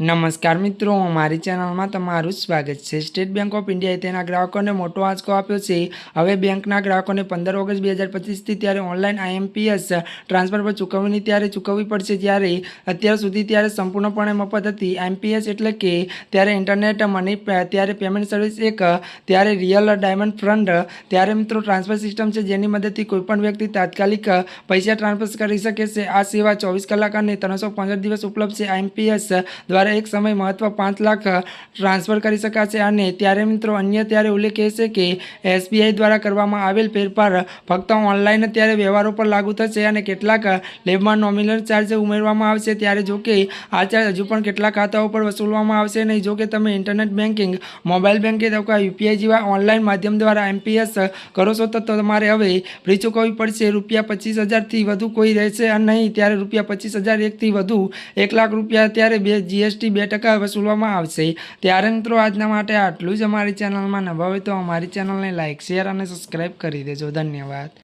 નમસ્કાર મિત્રો, મારી ચેનલમાં તમારું સ્વાગત છે. સ્ટેટ બેંક ઓફ ઇન્ડિયાએ તેના ગ્રાહકોને મોટો આંચકો આપ્યો છે. હવે બેંકના ગ્રાહકોને પંદર ઓગસ્ટ બે હજાર પચીસથી ત્યારે ઓનલાઈન આઈએમપીએસ ટ્રાન્સફર પર ચૂકવણી ત્યારે ચૂકવવી પડશે. જ્યારે અત્યાર સુધી ત્યારે સંપૂર્ણપણે મફત હતી. આઈએમપીએસ એટલે કે ત્યારે ઇન્ટરનેટ મની ત્યારે પેમેન્ટ સર્વિસ એક, ત્યારે રિયલ ડાયમંડ ફંડ. ત્યારે મિત્રો, ટ્રાન્સફર સિસ્ટમ છે જેની મદદથી કોઈપણ વ્યક્તિ તાત્કાલિક પૈસા ટ્રાન્સફર કરી શકે છે. આ સેવા ચોવીસ કલાક અને ત્રણસો દિવસ ઉપલબ્ધ છે. આઈએમપીએસ દ્વારા એક સમય મહત્વ પાંચ લાખ ટ્રાન્સફર કરી શકાશે અને ત્યારે મિત્રો અન્ય ત્યારે ઉલ્લેખ એ છે કે એસબીઆઈ દ્વારા કરવામાં આવેલ ફેરફાર ફક્ત ઓનલાઈન ત્યારે વ્યવહારો પર લાગુ થશે અને કેટલાક લેબમાં નોમિનલ ચાર્જ ઉમેરવામાં આવશે. ત્યારે જો કે આ ચાર્જ હજુ પણ કેટલાક ખાતાઓ પર વસૂલવામાં આવશે નહીં. જો કે તમે ઇન્ટરનેટ બેન્કિંગ મોબાઈલ બેન્કિંગ અથવા યુપીઆઈ જેવા ઓનલાઈન માધ્યમ દ્વારા એમપીએસ કરો છો તો તમારે હવે ફી ચૂકવવી પડશે. રૂપિયા પચીસ હજારથી વધુ કોઈ રહેશે નહીં. ત્યારે રૂપિયા પચીસ હજાર એકથી વધુ એક લાખ રૂપિયા. ત્યારે બે જીએસટી બે ટકા વસૂલવામાં આવશે. ત્યારે મિત્રો, આજના માટે આટલું જ. અમારી ચેનલમાં હોય તો અમારી ચેનલને લાઇક શેર અને સબસ્ક્રાઈબ કરી દેજો. ધન્યવાદ.